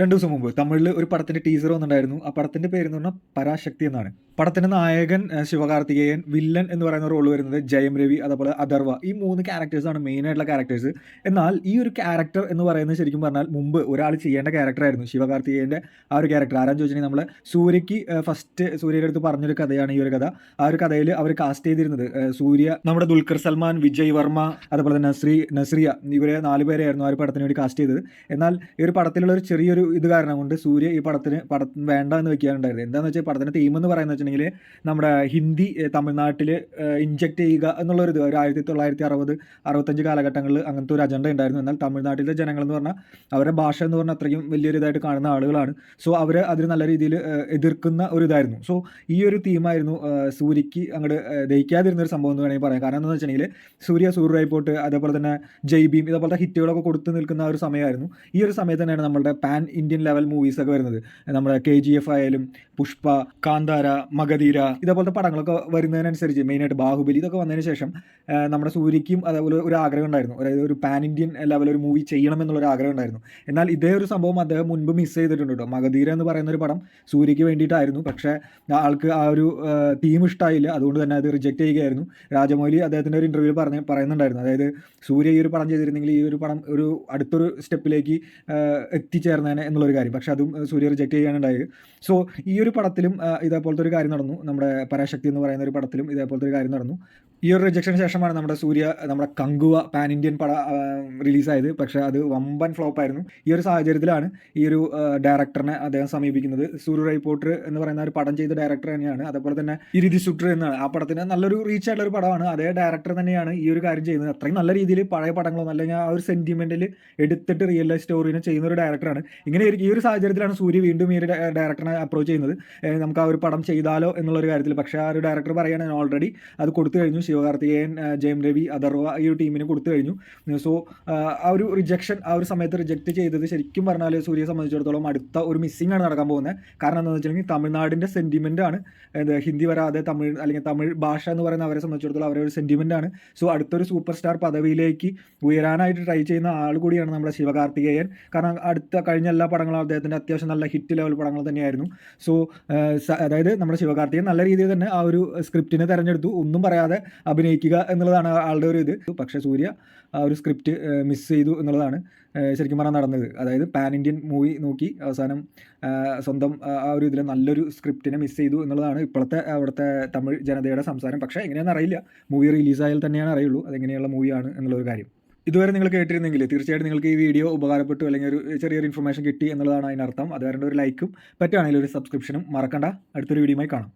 രണ്ട് ദിവസം മുമ്പ് തമിഴിൽ ഒരു പടത്തിന്റെ ടീസർ വന്നിട്ടുണ്ടായിരുന്നു. ആ പടത്തിന്റെ പേര് എന്ന് പറഞ്ഞാൽ പരാശക്തി എന്നാണ്. പടത്തിന്റെ നായകൻ ശിവകാർത്തികേയൻ വില്ലൻ എന്ന് പറയുന്ന റോൾ വരുന്നത് ജയം രവി അതേപോലെ അഥർവ. ഈ മൂന്ന് ക്യാരക്ടേഴ്സാണ് ആയിട്ടുള്ള ക്യാരക്ടേഴ്സ് എന്നാൽ ഈ ഒരു ക്യാരക്ടർ എന്ന് പറയുന്നത് ശരിക്കും പറഞ്ഞാൽ മുമ്പ് ഒരാൾ ചെയ്യേണ്ട ക്യാരക്ടറായിരുന്നു ശിവകാർത്തികേയന്റെ ആ ഒരു ക്യാരക്ടർ ആരാന്ന് ചോദിച്ചിട്ടുണ്ടെങ്കിൽ നമ്മൾ സൂര്യയ്ക്ക് ഫസ്റ്റ് സൂര്യയുടെ അടുത്ത് പറഞ്ഞൊരു കഥയാണ് ഈ ഒരു കഥ. ആ ഒരു കഥയിൽ അവർ കാസ്റ്റ് ചെയ്തിരുന്നത് സൂര്യ നമ്മുടെ ദുൽഖർ സൽമാൻ വിജയ് വർമ്മ അതുപോലെ തന്നെ നസ്രി നസ്രിയ ഇവരെ നാല് പേരെയായിരുന്നു ആ ഒരു പടത്തിന് വേണ്ടി കാസ്റ്റ് ചെയ്തത്. എന്നാൽ ഈ ഒരു പടത്തിലുള്ള ഒരു ചെറിയൊരു ഇത് കാരണം കൊണ്ട് സൂര്യ ഈ പടത്തിന് പടത്തിന് വേണ്ട എന്ന് വെക്കാനുണ്ടായിരുന്നു എന്താണെന്ന് വെച്ചാൽ പടത്തിന്റെ തീം എന്ന് പറയുന്നത് വെച്ചിട്ടുണ്ടെങ്കിൽ നമ്മുടെ ഹിന്ദി തമിഴ്നാട്ടിൽ ഇഞ്ചക്ട് ചെയ്യുക എന്നുള്ളൊരു ഇത് ഒരു ആയിരത്തി തൊള്ളായിരത്തി അറുപത് അറുപത്തഞ്ച് കാലഘട്ടങ്ങളിൽ അങ്ങനത്തെ ഒരു അജണ്ട ഉണ്ടായിരുന്നു. എന്നാൽ തമിഴ്നാട്ടിലെ ജനങ്ങൾ എന്ന് പറഞ്ഞാൽ അവരുടെ ഭാഷ എന്ന് പറഞ്ഞാൽ അത്രയും വലിയൊരു ഇതായിട്ട് കാണുന്ന ആളുകളാണ്. സോ അവർ അതിന് നല്ല രീതിയിൽ എതിർക്കുന്ന ഒരു ഇതായിരുന്നു. സോ ഈ ഒരു തീമായിരുന്നു സൂര്യക്ക് അങ്ങോട്ട് ദഹിക്കാതിരുന്ന ഒരു സംഭവം എന്ന് വേണമെങ്കിൽ പറയാം. കാരണം എന്താണെന്ന് വെച്ചിട്ടുണ്ടെങ്കിൽ സൂര്യ സൂര്യ റിപ്പോർട്ട് അതേപോലെ തന്നെ ജയ് ഭീം ഇതേപോലത്തെ ഹിറ്റുകളൊക്കെ കൊടുത്തു നിൽക്കുന്ന ഒരു സമയമായിരുന്നു. ഈ ഒരു സമയത്ത് തന്നെയാണ് നമ്മുടെ പാൻ ഇന്ത്യൻ ലെവൽ മൂവീസ് ഒക്കെ വരുന്നത്. നമ്മുടെ കെ ജി എഫ് ആയാലും പുഷ്പ കാന്താര മഗധീര ഇതേപോലത്തെ പടങ്ങളൊക്കെ വരുന്നതിനനുസരിച്ച് മെയിനായിട്ട് ബാഹുബലി ഇതൊക്കെ വന്നതിന് ശേഷം നമ്മുടെ സൂര്യക്കും അതേപോലെ ഒരു ആഗ്രഹം ഉണ്ടായിരുന്നു. അതായത് ഒരു പാൻ ഇന്ത്യൻ ലെവലൊരു ഒരു മൂവി ചെയ്യണം എന്നുള്ളൊരു ആഗ്രഹം ഉണ്ടായിരുന്നു. എന്നാൽ ഇതേ ഒരു സംഭവം അദ്ദേഹം മുൻപ് മിസ് ചെയ്തിട്ടുണ്ട് കേട്ടോ മഗധീര എന്ന് പറയുന്ന ഒരു പടം സൂര്യക്ക് വേണ്ടിയിട്ടായിരുന്നു. പക്ഷേ ആൾക്ക് ആ ഒരു തീം ഇഷ്ടമായില്ല അതുകൊണ്ട് തന്നെ അത് റിജക്റ്റ് ചെയ്യുകയായിരുന്നു. രാജമൗലി അദ്ദേഹത്തിന്റെ ഒരു ഇന്റർവ്യൂവിൽ പറഞ്ഞ് പറയുന്നുണ്ടായിരുന്നു. അതായത് സൂര്യ ഈ ഒരു പടം ചെയ്തിരുന്നെങ്കിൽ ഈ ഒരു പടം ഒരു അടുത്തൊരു സ്റ്റെപ്പിലേക്ക് എത്തിച്ചേർന്നേനെ എന്നുള്ളൊരു കാര്യം. പക്ഷേ അതും സൂര്യ റിജക്റ്റ് ചെയ്യാനുണ്ടായത് സോ ഈ ഒരു പടത്തിലും ഇതേപോലത്തെ ഒരു കാര്യം നടന്നു. നമ്മുടെ പരാശക്തി എന്ന് പറയുന്ന ഒരു പടത്തിലും ഇതേപോലത്തെ ഒരു കാര്യം നടന്നു. ഈ ഒരു റിജക്ഷന് ശേഷമാണ് നമ്മുടെ സൂര്യ നമ്മുടെ കങ്കുവ പാൻ ഇന്ത്യൻ പട റിലീസായത് പക്ഷെ അത് വമ്പൻ ഫ്ലോപ്പ് ആയിരുന്നു. ഈ ഒരു സാഹചര്യത്തിലാണ് ഈ ഒരു ഡയറക്ടറിനെ അദ്ദേഹം സമീപിക്കുന്നത്. സൂര്യ റിപ്പോർട്ടർ എന്ന് പറയുന്ന ഒരു പടം ചെയ്ത ഡയറക്ടർ തന്നെയാണ്. അതേപോലെ തന്നെ ഇരിതി സുട്ര എന്നാണ്. ആ പടത്തിന് നല്ലൊരു റീച്ച് ആയിട്ടുള്ള ഒരു പടമാണ്. അതേ ഡയറക്ടർ തന്നെയാണ് ഈ ഒരു കാര്യം ചെയ്യുന്നത്. അത്രയും നല്ല രീതിയിൽ പഴയ പടങ്ങളും അല്ലെങ്കിൽ ആ ഒരു സെന്റിമെന്റിൽ എടുത്തിട്ട് റിയൽ ലൈഫ് സ്റ്റോറിനെ ചെയ്യുന്ന ഒരു ഡയറക്ടറാണ് ഇങ്ങനെ ഈ ഒരു സാഹചര്യത്തിലാണ് സൂര്യ വീണ്ടും ഈ ഒരു ഡയറക്ടറിനെ അപ്രോച്ച് ചെയ്യുന്നത്. നമുക്ക് ആ ഒരു പടം ചെയ്താലോ എന്നുള്ളൊരു കാര്യത്തിൽ. പക്ഷേ ആ ഒരു ഡയറക്ടർ പറയുകയാണ് ഞാൻ ഓൾറെഡി അത് കൊടുത്തു കഴിഞ്ഞു. ശിവകാർത്തികേയൻ ജയം രവി അഥർവ ഈ ഒരു ടീമിന് കൊടുത്തു കഴിഞ്ഞു. സോ ആ ഒരു റിജക്ഷൻ ആ ഒരു സമയത്ത് റിജക്റ്റ് ചെയ്തത് ശരിക്കും പറഞ്ഞാൽ സൂര്യയെ സംബന്ധിച്ചിടത്തോളം അടുത്ത ഒരു മിസ്സിംഗ് ആണ് നടക്കാൻ പോകുന്നത്. കാരണം എന്താണെന്ന് വെച്ചിട്ടുണ്ടെങ്കിൽ തമിഴ്നാടിന്റെ സെന്റിമെന്റ് ആണ്. ഹിന്ദി വരാതെ തമിഴ് അല്ലെങ്കിൽ തമിഴ് ഭാഷ എന്ന് പറയുന്ന അവരെ സംബന്ധിച്ചിടത്തോളം അവരുടെ ഒരു സെന്റിമെന്റ് ആണ്. സോ അടുത്തൊരു സൂപ്പർ സ്റ്റാർ പദവിയിലേക്ക് ഉയരാനായിട്ട് ട്രൈ ചെയ്യുന്ന ആൾ കൂടിയാണ് നമ്മുടെ ശിവകാർത്തികേയൻ. കാരണം അടുത്ത കഴിഞ്ഞ എല്ലാ പടങ്ങളും അദ്ദേഹത്തിന്റെ അത്യാവശ്യം നല്ല ഹിറ്റ് ലെവൽ പടങ്ങൾ തന്നെയായിരുന്നു. സോ അതായത് നമ്മുടെ ശിവകാർത്തികൻ നല്ല രീതിയിൽ തന്നെ ആ ഒരു സ്ക്രിപ്റ്റിനെ തിരഞ്ഞെടുത്തു. ഒന്നും പറയാതെ അഭിനയിക്കുക എന്നുള്ളതാണ് ആളുടെ ഒരു ഇത്. പക്ഷേ സൂര്യ ആ ഒരു സ്ക്രിപ്റ്റ് മിസ് ചെയ്തു എന്നുള്ളതാണ് ശരിക്കും പറഞ്ഞാൽ നടന്നത്. അതായത് പാൻ ഇന്ത്യൻ മൂവി നോക്കി അവസാനം സ്വന്തം ആ ഒരു ഇതിൽ നല്ലൊരു സ്ക്രിപ്റ്റിനെ മിസ് ചെയ്തു എന്നുള്ളതാണ് ഇപ്പോഴത്തെ അവിടുത്തെ തമിഴ് ജനതയുടെ സംസാരം. പക്ഷേ എങ്ങനെയാണെന്ന് അറിയില്ല. മൂവി റിലീസായാൽ തന്നെയാണ് അറിയുള്ളൂ. അതെങ്ങനെയുള്ള മൂവിയാണ് എന്നുള്ളൊരു കാര്യം. ഇതുവരെ നിങ്ങൾ കേട്ടിരുന്നെങ്കിൽ തീർച്ചയായിട്ടും നിങ്ങൾക്ക് ഈ വീഡിയോ ഉപകാരപ്പെട്ടു അല്ലെങ്കിൽ ഒരു ചെറിയൊരു ഇൻഫർമേഷൻ കിട്ടി എന്നുള്ളതാണ് അതിനർത്ഥം. അതുവരെ ഒരു ലൈക്കും പറ്റുകയാണെങ്കിൽ ഒരു സബ്സ്ക്രിപ്ഷനും മറക്കണ്ട. അടുത്തൊരു വീഡിയോയുമായി കാണാം.